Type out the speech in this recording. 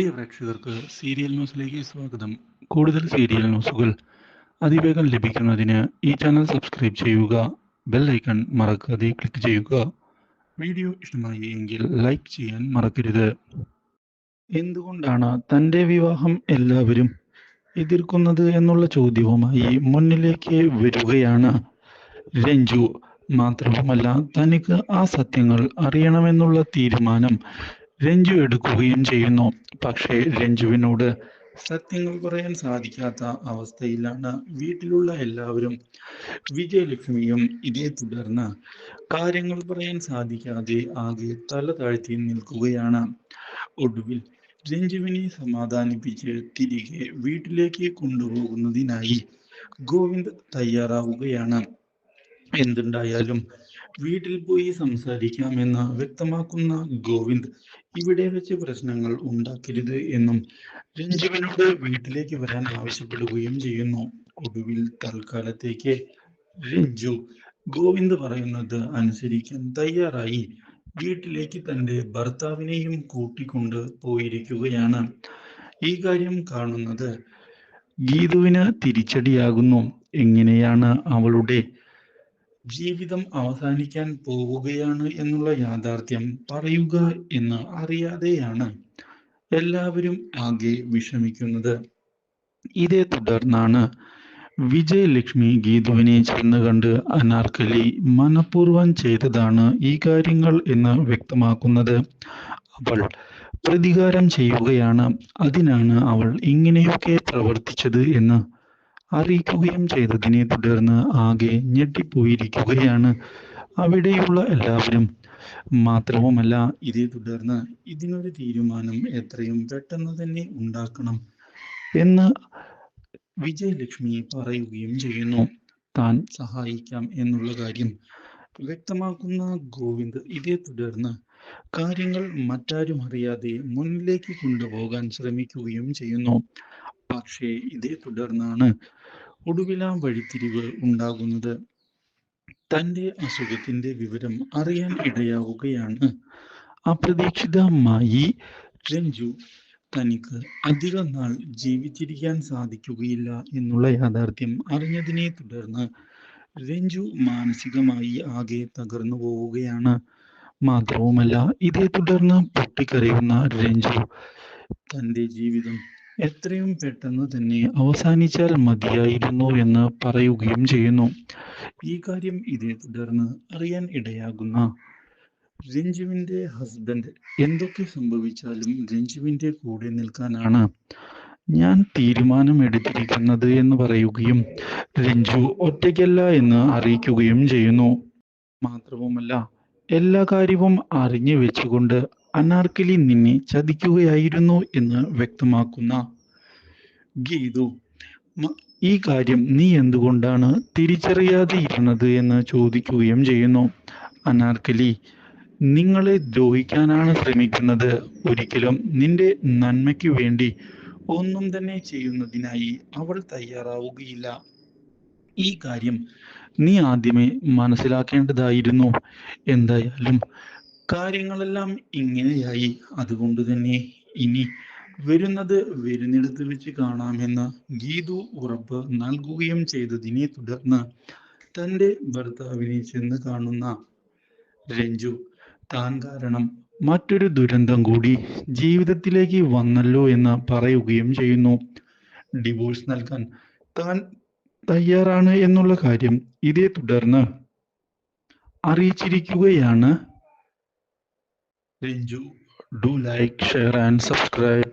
പ്രിയ പ്രേക്ഷകർക്ക് സീരിയൽ ന്യൂസിലേക്ക് സ്വാഗതം. കൂടുതൽ സീരിയൽ ന്യൂസുകൾ അതിവേഗം ലഭിക്കുന്നതിന് ഈ ചാനൽ സബ്സ്ക്രൈബ് ചെയ്യുക ബെൽ ഐക്കൺ മറക്കാതെ ക്ലിക്ക് ചെയ്യുക. വീഡിയോ ഇഷ്ടമായി എങ്കിൽ ലൈക്ക് ചെയ്യാൻ മറക്കരുത്. എന്തുകൊണ്ടാണ് തന്റെ വിവാഹം എല്ലാവരും എതിർക്കുന്നത് എന്നുള്ള ചോദ്യവുമായി മുന്നിലേക്ക് വരികയാണ്? രഞ്ജു മാത്രവുമല്ല തനിക്ക് ആ സത്യങ്ങൾ അറിയണമെന്നുള്ള തീരുമാനം രഞ്ജു എടുക്കുകയും ചെയ്യുന്നു. പക്ഷേ രഞ്ജുവിനോട് സത്യങ്ങൾ പറയാൻ സാധിക്കാത്ത അവസ്ഥയിലാണ് വീട്ടിലുള്ള എല്ലാവരും. വിജയലക്ഷ്മിയും ഇതേ തുടർന്ന് കാര്യങ്ങൾ പറയാൻ സാധിക്കാതെ ആകെ തല താഴ്ത്തി നിൽക്കുകയാണ്. ഒടുവിൽ രഞ്ജുവിനെ സമാധാനിപ്പിച്ച് തിരികെ വീട്ടിലേക്ക് കൊണ്ടുപോകുന്നതിനായി ഗോവിന്ദ് തയ്യാറാവുകയാണ്. എന്തുണ്ടായാലും വീട്ടിൽ പോയി സംസാരിക്കാമെന്ന് വ്യക്തമാക്കുന്ന ഗോവിന്ദ് ഇവിടെ വെച്ച് പ്രശ്നങ്ങൾ ഉണ്ടാക്കരുത് എന്നും രഞ്ജുവിനോട് വീട്ടിലേക്ക് വരാൻ ആവശ്യപ്പെടുകയും ചെയ്യുന്നു. ഒടുവിൽ തൽക്കാലത്തേക്ക് രഞ്ജു ഗോവിന്ദ് പറയുന്നത് അനുസരിക്കാൻ തയ്യാറായി. വീട്ടിലേക്ക് തന്റെ ഭർത്താവിനെയും കൂട്ടിക്കൊണ്ട് പോയിരിക്കുകയാണ്. ഈ കാര്യം കാണുന്നത് ഗീതുവിന് തിരിച്ചടിയാകുന്നു. എങ്ങനെയാണ് അവളുടെ ജീവിതം അവസാനിക്കാൻ പോവുകയാണ് എന്നുള്ള യാഥാർത്ഥ്യം പറയുക എന്ന് അറിയാതെയാണ് എല്ലാവരും ആകെ വിഷമിക്കുന്നത്. ഇതേ തുടർന്നാണ് വിജയലക്ഷ്മി ഗീതുവിനെ ചെന്ന് കണ്ട് അനാർക്കലി മനഃപൂർവം ചെയ്തതാണ് ഈ കാര്യങ്ങൾ എന്ന് വ്യക്തമാക്കുന്നത്. അവൾ പ്രതികാരം ചെയ്യുകയാണ്. അതിനാണ് അവൾ ഇങ്ങനെയൊക്കെ പ്രവർത്തിച്ചത് എന്ന് അറിയിക്കുകയും ചെയ്തതിനെ തുടർന്ന് ആകെ ഞെട്ടിപ്പോയിരിക്കുകയാണ് അവിടെയുള്ള എല്ലാവരും. മാത്രവുമല്ല ഇതേ തുടർന്ന് ഇതിനൊരു തീരുമാനം എത്രയും പെട്ടെന്ന് തന്നെ ഉണ്ടാക്കണം എന്ന് വിജയലക്ഷ്മി പറയുകയും ചെയ്യുന്നു. താൻ സഹായിക്കാം എന്നുള്ള കാര്യം വ്യക്തമാക്കുന്ന ഗോവിന്ദ് ഇതേ തുടർന്ന് കാര്യങ്ങൾ മറ്റാരും അറിയാതെ മുന്നിലേക്ക് കൊണ്ടുപോകാൻ ശ്രമിക്കുകയും ചെയ്യുന്നു. പക്ഷേ ഇതേ തുടർന്നാണ് ഒടുവിലാം വഴിത്തിരിവ് ഉണ്ടാകുന്നത്. തന്റെ അസുഖത്തിന്റെ വിവരം അറിയാൻ ഇടയാവുകയാണ്. അപ്രതീക്ഷിതമായി രഞ്ജു തനിക്ക് അധിക നാൾ ജീവിച്ചിരിക്കാൻ സാധിക്കുകയില്ല എന്നുള്ള യാഥാർത്ഥ്യം അറിഞ്ഞതിനെ തുടർന്ന് രഞ്ജു മാനസികമായി ആകെ തകർന്നു പോവുകയാണ്. മാത്രവുമല്ല ഇതേ തുടർന്ന് പൊട്ടിക്കരയുന്ന രഞ്ജു തന്റെ ജീവിതം എത്രയും പെട്ടെന്ന് തന്നെ അവസാനിച്ചാൽ മതിയായിരുന്നു എന്ന് പറയുകയും ചെയ്യുന്നു. ഈ കാര്യം ഇതേ തുടർന്ന് അറിയാൻ ഇടയാകുന്ന രഞ്ജുവിന്റെ ഹസ്ബൻഡ് എന്തൊക്കെ സംഭവിച്ചാലും രഞ്ജുവിന്റെ കൂടെ നിൽക്കാനാണ് ഞാൻ തീരുമാനമെടുത്തിരിക്കുന്നത് എന്ന് പറയുകയും രഞ്ജു ഒറ്റയ്ക്കല്ല എന്ന് അറിയിക്കുകയും ചെയ്യുന്നു. മാത്രവുമല്ല എല്ലാ കാര്യവും അറിഞ്ഞു വെച്ചുകൊണ്ട് അനാർക്കലി നിന്നെ ചതിക്കുകയായിരുന്നു എന്ന് വ്യക്തമാക്കുന്ന ഗീതു. ഈ കാര്യം നീ എന്തുകൊണ്ടാണ് തിരിച്ചറിയാതെ ഇരുന്നത് എന്ന് ചോദിക്കുകയും ചെയ്യുന്നു? അനാർക്കലി നിങ്ങളെ ദ്രോഹിക്കാനാണ് ശ്രമിക്കുന്നത്. ഒരിക്കലും നിന്റെ നന്മയ്ക്ക് വേണ്ടി ഒന്നും തന്നെ ചെയ്യുന്നതിനായി അവൾ തയ്യാറാവുകയില്ല. ഈ കാര്യം നീ ആദ്യമേ മനസ്സിലാക്കേണ്ടതായിരുന്നു. എന്തായാലും കാര്യങ്ങളെല്ലാം ഇങ്ങനെയായി. അതുകൊണ്ട് തന്നെ ഇനി വരുന്നത് വരുന്നിടത്ത് വെച്ച് കാണാമെന്ന് ഗീതു ഉറപ്പ് നൽകുകയും ചെയ്തതിനെ തുടർന്ന് തന്റെ ഭർത്താവിനെ ചെന്ന് കാണുന്ന രഞ്ജു താൻ കാരണം മറ്റൊരു ദുരന്തം കൂടി ജീവിതത്തിലേക്ക് വന്നല്ലോ എന്ന് പറയുകയും ചെയ്യുന്നു. ഡിവോഴ്സ് നൽകാൻ താൻ തയ്യാറാണ് എന്നുള്ള കാര്യം ഇതേ തുടർന്ന് അറിയിച്ചിരിക്കുകയാണ് Ranju do like share and subscribe